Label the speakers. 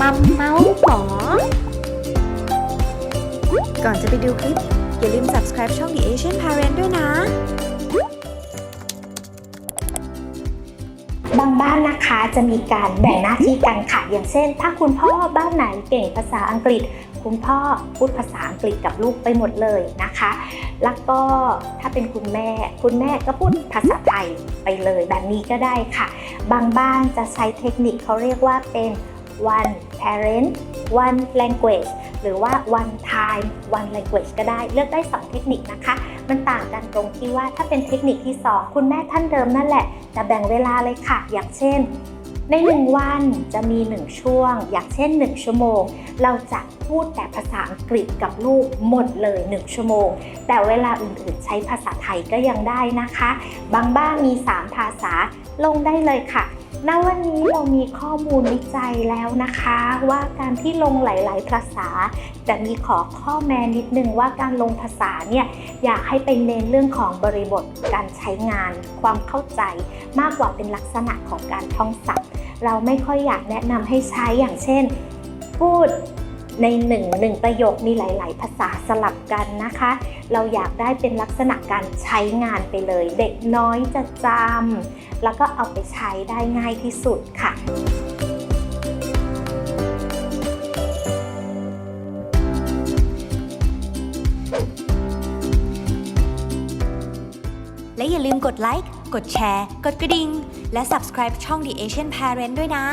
Speaker 1: มัมเมาส์หมอ ก่อนจะไปดูคลิป อย่าลืม subscribe ช่อง The Asian Parent ด้วยนะ
Speaker 2: บางบ้านนะคะจะมีการแบ่งหน้าที่กันค่ะ อย่างเช่น ถ้าคุณพ่อบ้านไหนเก่งภาษาอังกฤษ คุณพ่อพูดภาษาอังกฤษกับลูกไปหมดเลยนะคะ แล้วก็ถ้าเป็นคุณแม่ คุณแม่ก็พูดภาษาไทยไปเลยแบบนี้ก็ได้ค่ะ บางบ้านจะใช้เทคนิคเขาเรียกว่าเป็น one parent one language หรือว่า one time one language ก็ได้เลือกได้ 2 เทคนิคนะคะ มันต่างกันตรงที่ว่าถ้าเป็นเทคนิคที่ 2 คุณแม่ท่านเดิมนั่นแหละ จะแบ่งเวลาเลยค่ะ อย่างเช่น ใน 1 วันจะมี 1 ช่วง อย่างเช่น 1 ชั่วโมง เราจะพูดแต่ภาษาอังกฤษกับลูกหมดเลย 1 ชั่วโมง แต่เวลาอื่นๆ ใช้ภาษาไทยก็ยังได้นะคะ บางบ้านมี 3 ภาษาลงได้เลยค่ะ ณวันนี้เรามีข้อมูลวิจัยแล้วนะคะ ว่าการที่ลงหลาย ๆ ภาษา แต่มีขอข้อแม้นิดนึงว่าการลงภาษาเนี่ยอยากให้ไปเน้นเรื่องของบริบทการใช้งาน ความเข้าใจมากกว่าเป็นลักษณะของการท่องศัพท์ เราไม่ค่อยอยากแนะนำให้ใช้อย่างเช่น พูด ในหนึ่งหนึ่งประโยคมีหลาย ๆ ภาษาสลับกันนะคะ เราอยากได้เป็นลักษณะการใช้งานไปเลย เด็กน้อยจะจำแล้วก็เอาไปใช้ได้ง่ายที่สุดค่ะ
Speaker 1: และอย่าลืมกดไลค์ กดแชร์ กดกระดิ่ง และ subscribe ช่อง The Asian Parent ด้วยนะ